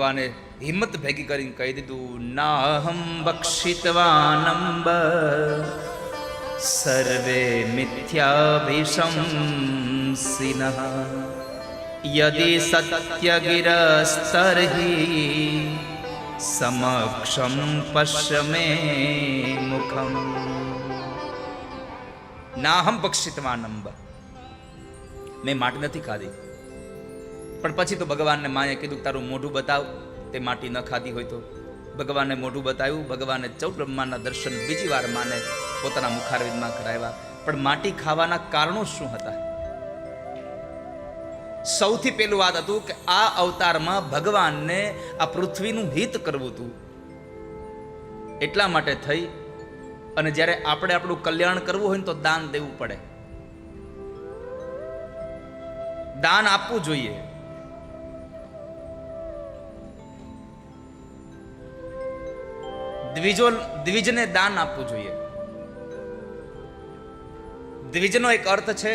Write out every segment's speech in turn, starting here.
ભગવાને હિંમત ભેગી કરીને કહી દીધું, નાહમ બક્ષિતવાનંબ સર્વે મિથ્યાભિશંસિનઃ યદિ સત્યગિરસ્તર્હિ, સમક્ષમ પશ્ય મે મુખમ. નાહમ બક્ષિતવાનંબ મેં માટ નથી ખાધી. પણ પછી તો ભગવાનને માએ કીધું તારું મોઢું બતાવ, તે માટી ન ખાધી હોય તો. ભગવાને મોઢું બતાવ્યું, ભગવાને ચૌદ બ્રહ્માના દર્શન બીજી વાર માને, પોતાના મુખારવિંદમાં કરાવ્યા પણ માટી ખાવાના કારણો શું હતા? સૌથી પહેલું વાત હતું કે આ અવતારમાં ભગવાનને આ પૃથ્વીનું હિત કરવું હતું. એટલા માટે થઈ, અને જ્યારે આપણે આપણું કલ્યાણ કરવું હોય ને તો દાન દેવું પડે. દાન આપવું જોઈએ. દ્વિજો દ્વિજને દાન આપવું જોઈએ. દ્વિજનો એક અર્થ છે,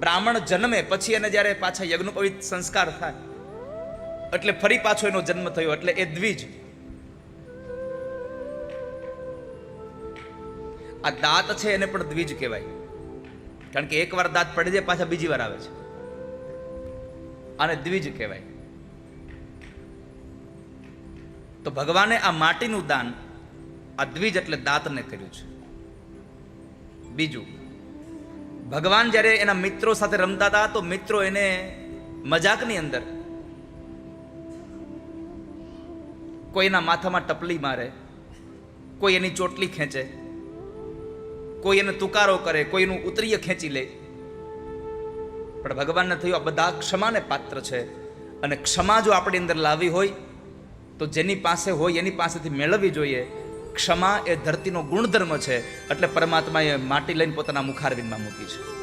બ્રાહ્મણ જન્મે પછી એને જ્યારે પાછા યજ્ઞોપવિત સંસ્કાર થાય, એટલે ફરી પાછો એનો જન્મ થયો, એટલે એ દ્વિજ. આ દાંત છે એને પણ દ્વિજ કહેવાય. કારણ કે એકવાર દાંત પડી જાય, પાછા બીજી વાર આવે છે. આને દ્વિજ કહેવાય. તો ભગવાને આ માટીનું દાન આ દ્વિજ એટલે દાંતને કર્યું છે. બીજું, ભગવાન જ્યારે એના મિત્રો સાથે રમતા હતા તો મિત્રો એને મજાકની અંદર કોઈ એના માથામાં ટપલી મારે, કોઈ એની ચોટલી ખેંચે, કોઈ એને તુકારો કરે કોઈ એનું ઉતરીય ખેંચી લે. પણ ભગવાનને થયું આ બધા ક્ષમાને પાત્ર છે અને ક્ષમા જો આપણી અંદર લાવી હોય તો જેની પાસે હોય, એની પાસેથી મેળવવી જોઈએ. ક્ષમા એ ધરતીનો ગુણધર્મ છે, એટલે પરમાત્માએ માટી લઈને પોતાના મુખારવિંદમાં મૂકી છે.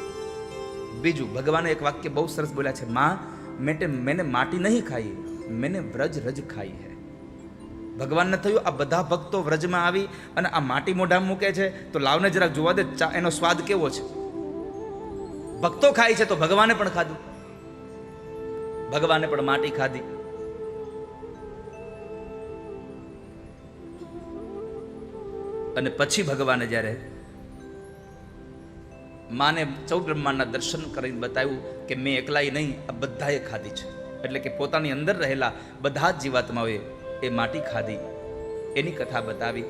બીજું, ભગવાને એક વાક્ય બહુ સરસ બોલ્યા છે, માં, મેટે મેને માટી નહીં ખાઈ, મેને વ્રજ રજ ખાઈ હે. ભગવાનને થયું, આ બધા ભક્તો વ્રજમાં આવી અને આ માટી મોઢામાં મૂકે છે, તો લાવને જરાક જોવા દે એનો સ્વાદ કેવો છે? ભક્તો ખાય છે તો ભગવાને પણ ખાધું. ભગવાને પણ માટી ખાધી. અને પછી ભગવાને જ્યારે માને ચૌદ બ્રહ્માંડના દર્શન કરીને બતાવ્યું કે મેં એકલાઈ નહીં, આ બધાએ ખાધી છે. એટલે કે પોતાની અંદર રહેલા બધા જ જીવાત્માઓએ એ માટી ખાધી, એની કથા બતાવી.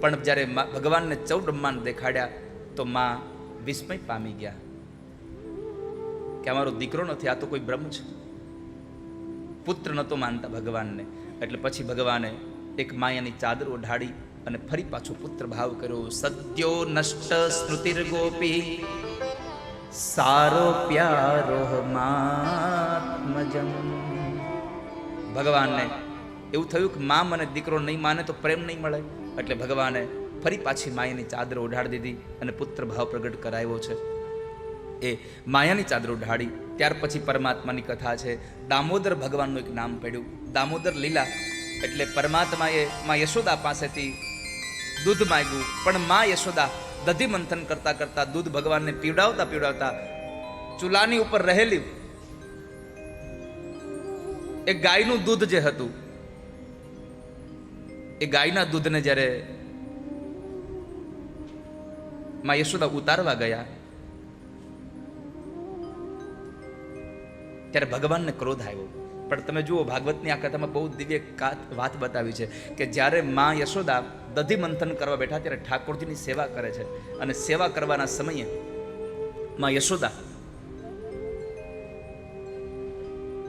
પણ જ્યારે ભગવાનને ચૌદ બ્રહ્માંડ દેખાડ્યા તો માં વિસ્મય પામી ગયા કે અમારો દીકરો નથી, આ તો કોઈ બ્રહ્મ છે. પુત્ર નહોતો માનતા ભગવાનને. એટલે પછી ભગવાને એક માયાની ચાદર ઓઢાડી અને ફરી પાછો પુત્ર ભાવ કર્યો સત્યો નષ્ટ સ્મૃતિર્ગોપી સારો પ્યારો માત્મજમ. ભગવાનને એવું થયું કે મા મને દીકરો નહીં માને તો પ્રેમ નહીં મળે. એટલે ભગવાને ફરી પાછી માયાની ચાદર ઓઢાડી દીધી અને પુત્ર ભાવ પ્રગટ કરાવ્યો છે. એ માયાની ચાદર ઓઢાડી, ત્યાર પછી પરમાત્માની કથા છે. દામોદર ભગવાનનું એક નામ પડ્યું. દામોદર લીલા એટલે પરમાત્માએ માં યશોદા પાસેથી દૂધ માંગ્યું. પણ માં યશોદા દધી મંથન કરતા કરતા દૂધ ભગવાનને પીવડાવતા પીવડાવતા ચૂલાની ઉપર રહેલી. એ ગાયનું દૂધ જે હતું, એ ગાયના દૂધને જ્યારે માં યશોદા ઉતારવા ગયા, ત્યારે ભગવાનને ક્રોધ આવ્યો. પણ તમે જુઓ, ભાગવતની આ કથામાં બહુ દિવ્ય વાત બતાવી છે કે જ્યારે મા યશોદા દધી મંથન કરવા બેઠા, ત્યારે ઠાકોરજીની સેવા કરે છે. અને સેવા કરવાના સમયે મા યશોદા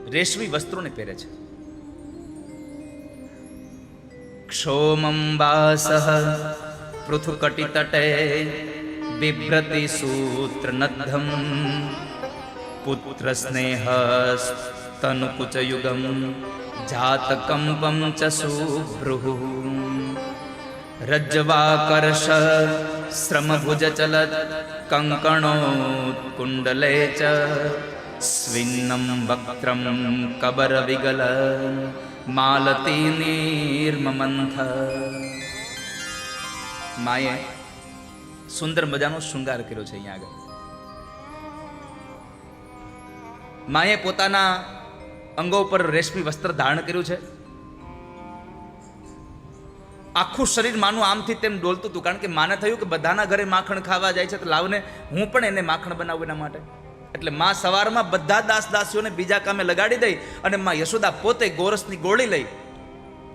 રેશમી વસ્ત્રોને પહેરે છે. ક્ષોમં વાસઃ પૃથુકટિ તટે બિભ્રતિ સૂત્ર નદ્ધમ जातकम्पं च જાતકંપમ ચ श्रमभुजचलत्, कङ्कणोत्कुण्डले શ્રમભુજ ચલત वक्त्रं कबरविगल સ્વિન્നം વક્ત્રમ કબર વિગલ માલતી નિર્મમંથ માએ સુંદર મજાનો શૃંગાર કર્યો છે અહીંયા આગળ। માએ પોતાના અંગો ઉપર રેશમી વસ્ત્ર ધારણ કર્યું છે. આખું શરીર માનું આમથી તેમ ડોલતું હતું, કારણ કે માને થયું કે બધાના ઘરે માખણ ખાવા જાય છે, તો લાવને હું પણ એને માખણ બનાવું એના માટે. એટલે મા સવારમાં બધા દાસ દાસીઓને બીજા કામે લગાડી દઈ અને મા યશોદા પોતે ગોરસની ગોળી લઈ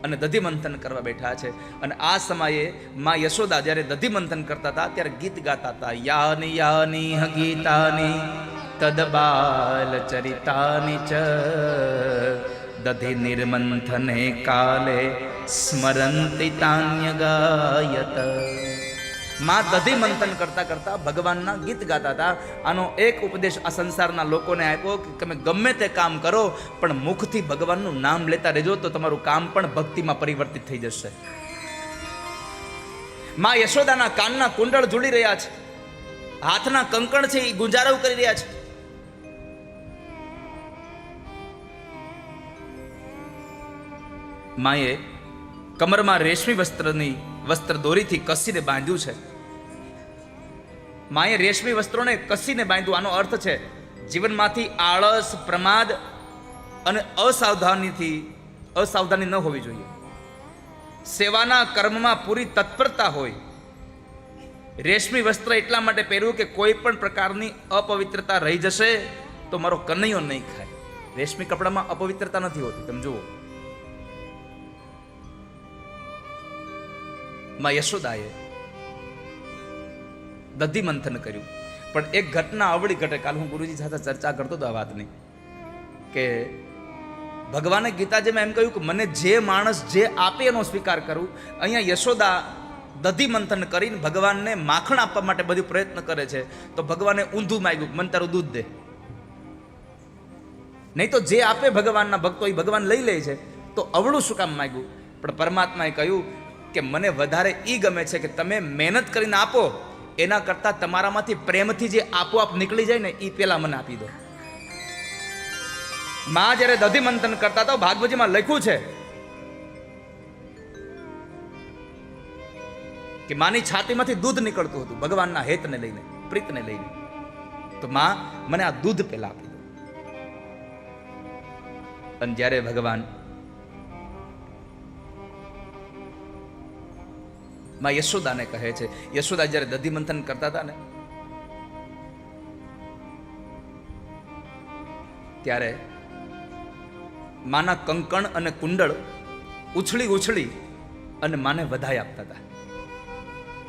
અને દધિમંથન કરવા બેઠા છે. અને આ સમયે મા યશોદા જ્યારે દધિમંથન કરતા હતા, ત્યારે ગીત ગાતા હતા, યાની યાની હગીતાની. ચરિતાની ચ દધી નિર્મંથને કાલે સ્મરંતિ તાન્ય ગાયતમાં દધી મંથન કરતા કરતા ભગવાનના ગીત ગાતા હતા આનો એક ઉપદેશ આ સંસારના લોકોને આપ્યો કે તમે ગમે તે કામ કરો પણ મુખથી ભગવાનનું નામ લેતા રહેજો તો તમારું કામ પણ ભક્તિમાં પરિવર્તિત થઈ જશે માં યશોદાના કાનના કુંડળ ઝૂલી રહ્યા છે હાથના કંકણ છે એ ગુંજારવ કરી રહ્યા છે માએ કમરમાં રેશમી વસ્ત્રની વસ્ત્ર દોરીથી કસીને બાંધ્યું છે. માએ રેશમી વસ્ત્રોને કસીને બાંધ્યું, આનો અર્થ છે જીવનમાંથી આળસ, પ્રમાદ અને અસાવધાનીથી, અસાવધાની ન હોવી જોઈએ. સેવાના કર્મમાં પૂરી તત્પરતા હોય. રેશમી વસ્ત્ર એટલા માટે પહેર્યું કે કોઈ પણ પ્રકારની અપવિત્રતા રહી જશે તો મારો કનૈયો નહીં ખાય. રેશમી કપડામાં અપવિત્રતા નથી હોતી, તમે જુઓ. માં યશોદાએ દધી મંથન કર્યું. પણ એક ઘટના અવળી ઘટે. કાલ હું ગુરુજી સાથે ચર્ચા કરતો હતો આ વાતની કે ભગવાને ગીતાજીમાં એમ કહ્યું કે મને જે માણસ જે આપે એનો સ્વીકાર કરું. અહીંયા યશોદા દધી મંથન કરીને ભગવાનને માખણ આપવા માટે બધું પ્રયત્ન કરે છે. તો ભગવાને ઊંધું માગ્યું, મને તારું દૂધ દે. નહીં તો જે આપે ભગવાનના ભક્તો એ ભગવાન લઈ લે છે. તો અવળું શું કામ માગ્યું? પણ પરમાત્માએ કહ્યું કે મને વધારે એ ગમે છે કે તમે મહેનત કરીને આપો, એના કરતાં તમારામાંથી પ્રેમથી જે આપોઆપ નીકળી જાય ને એ પેલા મને આપી દો. માં જ્યારે દધી મંથન કરતા તો ભાગવતીમાં લખ્યું છે કે માની છાતીમાંથી દૂધ નીકળતું હતું, ભગવાનના હેતને લઈને, પ્રીતને લઈને. તો માં, મને આ દૂધ પેલા આપી દો. અને જ્યારે ભગવાન માં યશોદાને કહે છે. યશોદા જ્યારે દધી મંથન કરતા હતા ને, ત્યારે માના કંકણ અને કુંડળ ઉછળી ઉછળી અને માને વધાઈ આપતા હતા.